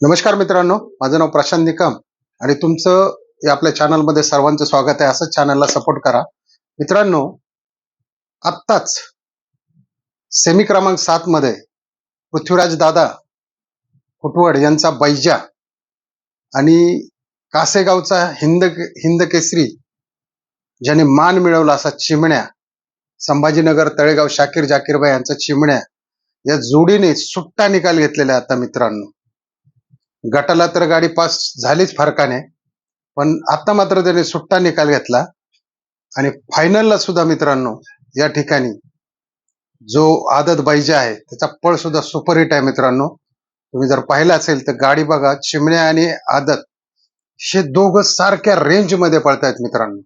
नमस्कार मित्रांनो माझं नाव प्रशांत निकम आणि तुमचं या आपल्या चॅनलमध्ये सर्वांचं स्वागत आहे. असंच चॅनलला सपोर्ट करा. मित्रांनो आत्ताच सेमी क्रमांक सात मध्ये पृथ्वीराज दादा कुटवड यांचा बैजा आणि कासेगावचा हिंद हिंद केसरी ज्याने मान मिळवला असा चिमण्या संभाजीनगर तळेगाव शाकीर जाकीरबाई यांचा चिमण्या या जोडीने सुट्टा निकाल घेतलेला आहे आता मित्रांनो. गटाला तर गाडी पास झालीच फरकाने पण आता मात्र त्याने सुट्टा निकाल घेतला. आणि फायनलला सुद्धा मित्रांनो या ठिकाणी जो आदत बैजा आहे त्याचा पळ सुद्धा सुपर हिट आहे मित्रांनो. तुम्ही जर पाहिलं असेल तर गाडी बघा चिमण्या आणि आदत हे दोघं सारख्या रेंजमध्ये पळतायत मित्रांनो.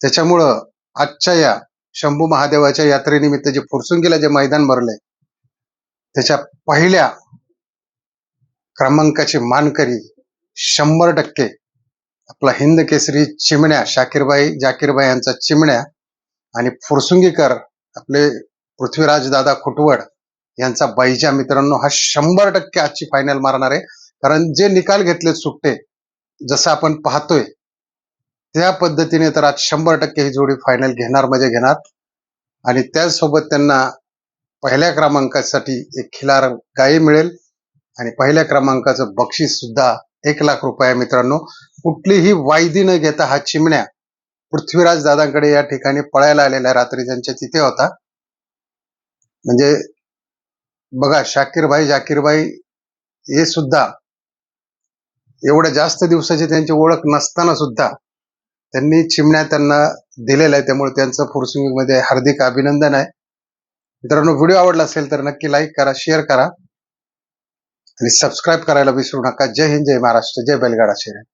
त्याच्यामुळं आजच्या या शंभू महादेवाच्या यात्रेनिमित्त जे फुरसुंगीला जे मैदान भरलंय त्याच्या पहिल्या क्रमांकाचे मानकरी शंभर टक्के आपला हिंद केसरी चिमण्या शाकीरबाई जाकीरबाई यांचा चिमण्या आणि फुरसुंगीकर आपले पृथ्वीराज दादा खुटवड यांचा बैजा. मित्रांनो हा शंभर टक्के आजची फायनल मारणार आहे. कारण जे निकाल घेतले सुट्टे जसं आपण पाहतोय त्या पद्धतीने तर आज शंभर टक्के ही जोडी फायनल घेणार म्हणजे घेणार. आणि त्याचसोबत त्यांना पहिल्या क्रमांकासाठी एक खिलार गायी मिळेल. आणि पहिल्या क्रमांकाचं बक्षीस सुद्धा एक लाख रुपये मित्रांनो. कुठलीही वायदी न घेता हा चिमण्या पृथ्वीराज दादांकडे या ठिकाणी पळायला आलेला रात्री त्यांच्या तिथे होता. म्हणजे बघा शाकीरबाई जाकीरबाई हे सुद्धा एवढ्या जास्त दिवसाची त्यांची ओळख नसताना सुद्धा त्यांनी चिमण्या त्यांना दिलेला आहे. त्यामुळे त्यांचं फुरसुंगीमध्ये हार्दिक अभिनंदन आहे. मित्रांनो व्हिडिओ आवडला असेल तर नक्की लाईक करा शेअर करा. आणि सबस्क्राईब करायला विसरू नका. जय हिंद जय महाराष्ट्र जय बैलगाडा शर्यत